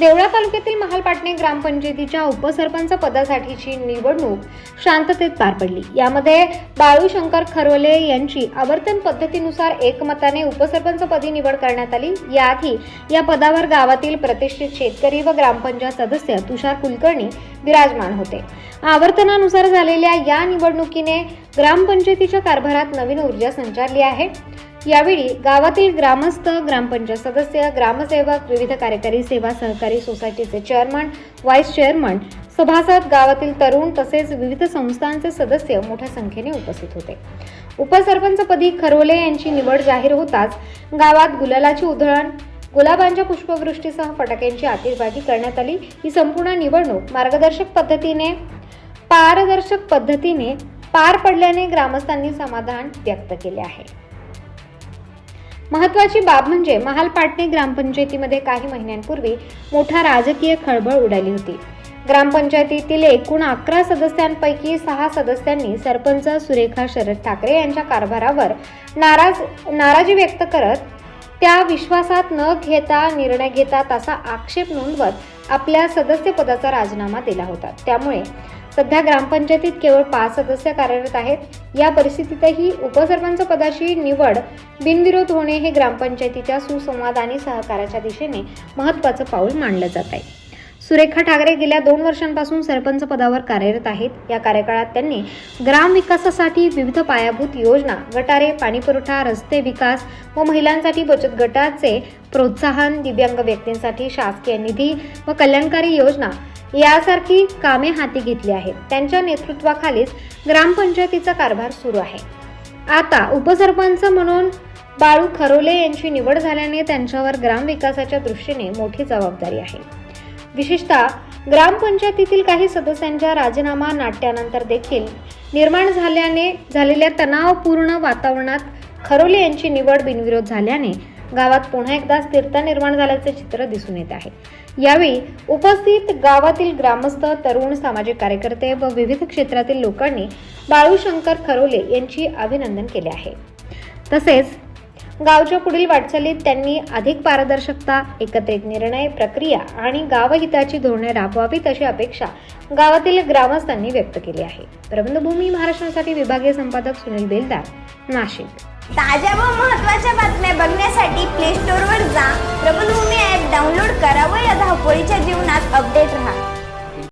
देवळा तालुक्यातील महालपाटणे ग्रामपंचायतीच्या उपसरपंच पदासाठीची निवडणूक शांततेत पार पडली. यामध्ये बाळू शंकर खरवले यांची आवर्तन पद्धतीनुसार एकमताने उपसरपंचपदी निवड करण्यात आली. याआधी या पदावर गावातील प्रतिष्ठित शेतकरी व ग्रामपंचायत सदस्य तुषार कुलकर्णी विराजमान होते. आवर्तनानुसार झालेल्या या निवडणुकीने ग्रामपंचायतीच्या कारभारात नवीन ऊर्जा संचारली आहे. यावेळी गावातील ग्रामस्थ ग्रामपंचायत सदस्य ग्रामसेवक विविध कार्यकारी सेवा सहकारी सोसायटीचे चेअरमन व्हाईस चेअरमन सभासद गावातील तरुण तसेच विविध संस्थांचे सदस्य मोठ्या संख्येने उपस्थित होते. उपसरपंचपदी खरोले यांची निवड जाहीर होताच गावात गुलालाची उधळण गुलाबांच्या पुष्पवृष्टीसह फटाक्यांची आतिषबाजी करण्यात आली. ही संपूर्ण निवडणूक मार्गदर्शक पद्धतीने पारदर्शक पद्धतीने पार पडल्याने ग्रामस्थांनी समाधान व्यक्त केले आहे. महत्वाची बाब म्हणजे महालपाटणे ग्रामपंचायतीमध्ये काही महिन्यांपूर्वी मोठा राजकीय खळबळ उडाली होती. ग्रामपंचायतीतील एकूण अकरा सदस्यांपैकी सहा सदस्यांनी सरपंच सुरेखा शरद ठाकरे यांच्या कारभारावर नाराज नाराजी व्यक्त करत त्या विश्वासात न घेता निर्णय घेता तसा आक्षेप नोंदवत आपल्या सदस्यपदाचा राजीनामा दिला होता. त्यामुळे सध्या ग्रामपंचायतीत केवळ पाच सदस्य कार्यरत आहेत. या परिस्थितीतही उपसरपंच पदाची निवड बिनविरोध होणे हे ग्रामपंचायतीच्या सुसंवाद आणि सहकार्याच्या दिशेने महत्त्वाचं पाऊल मानलं जात आहे. सुरेखा ठाकरे गेल्या दोन वर्षांपासून सरपंच पदावर कार्यरत आहेत. या कार्यकाळात त्यांनी ग्राम विकासासाठी विविध पायाभूत योजना गटारे पाणीपुरवठा रस्ते विकास व महिलांसाठी बचत गटाचे प्रोत्साहन दिव्यांग व्यक्तींसाठी शासकीय निधी व कल्याणकारी योजना यासारखी कामे हाती घेतली आहेत. त्यांच्या नेतृत्वाखालीच ग्रामपंचायतीचा कारभार सुरू आहे. आता उपसरपंच म्हणून बाळू खरोले यांची निवड झाल्याने त्यांच्यावर ग्रामविकासाच्या दृष्टीने मोठी जबाबदारी आहे. विशेषतः ग्रामपंचायतीतील काही सदस्यांच्या राजीनामा नाट्यानंतर देखील निर्माण झाल्याने झालेल्या तणावपूर्ण वातावरणात खरोले यांची निवड बिनविरोध झाल्याने गावात पुन्हा एकदा स्थिरता निर्माण झाल्याचे चित्र दिसून येत आहे. यावेळी उपस्थित गावातील ग्रामस्थ तरुण सामाजिक कार्यकर्ते व विविध क्षेत्रातील लोकांनी बाळूशंकर खरोले यांची अभिनंदन केले आहे. तसेच गावच्या पुढील वाटचालीत त्यांनी अधिक पारदर्शकता एकत्रित निर्णय प्रक्रिया आणि गावहिताची धोरणे राबवावीत अशी अपेक्षा गावातील ग्रामस्थांनी व्यक्त केली आहे. प्रबंधभूमी महाराष्ट्रासाठी विभागीय संपादक सुनील बेलदार नाशिक. ताज्या व महत्त्वाच्या बातम्या बघण्यासाठी प्ले स्टोअरवर जा. प्रबलभूमी ॲप डाउनलोड करा व या धावपळीच्या जीवनात अपडेट राहा.